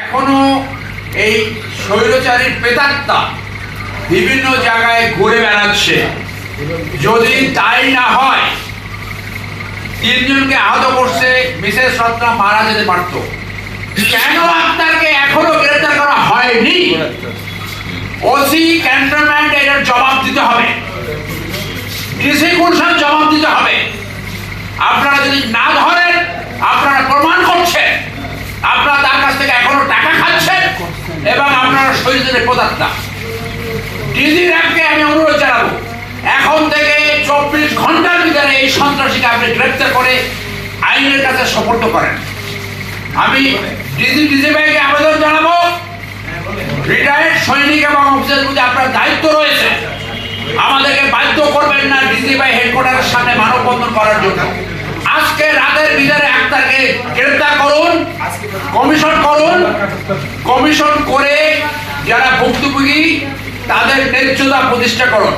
এখনও এই স্বৈরচারীর প্রেতাত্মা বিভিন্ন জায়গায় ঘুরে বেড়াচ্ছে। যদি তাই না হয়, তিনজনকে আহত করছে, মিসেস রত্না মারা যেতে পারত। কেন আপনাকে এখনও গ্রেফতার করা হয়নি? ওসি, ক্যান্টনমেন্ট এটার জবাব দিতে হবে। ডিসি গুলশান জবাব দিতে হবে। আপনারা যদি না থেকে এখনও টাকা খাচ্ছেন এবং আপনারা শরীরের পদার্থ। ডিজি র্যাবকে আমি অনুরোধ জানাব, এখন থেকে চব্বিশ ঘণ্টার ভিতরে এই সন্ত্রাসীকে আপনি গ্রেপ্তার করে আইনের কাছে সোপর্দ করেন। আমি ডিজি ডিজি ভাইকে আবেদন জানাব রিটায়ার্ড সৈনিক এবং অফিসার প্রতি আপনার দায়িত্ব রয়েছে। আমাদেরকে বাধ্য করবেন না ডিজি ভাই হেডকোয়ার্টারের সামনে মানববন্ধন করার জন্য। আজকে রাতের ভিতরে আক্তারকে গ্রেপ্তার করুন কমিশন করুন। কমিশন করে যারা ভুক্তভোগী তাদের ন্যায্যতা প্রতিষ্ঠা করুন।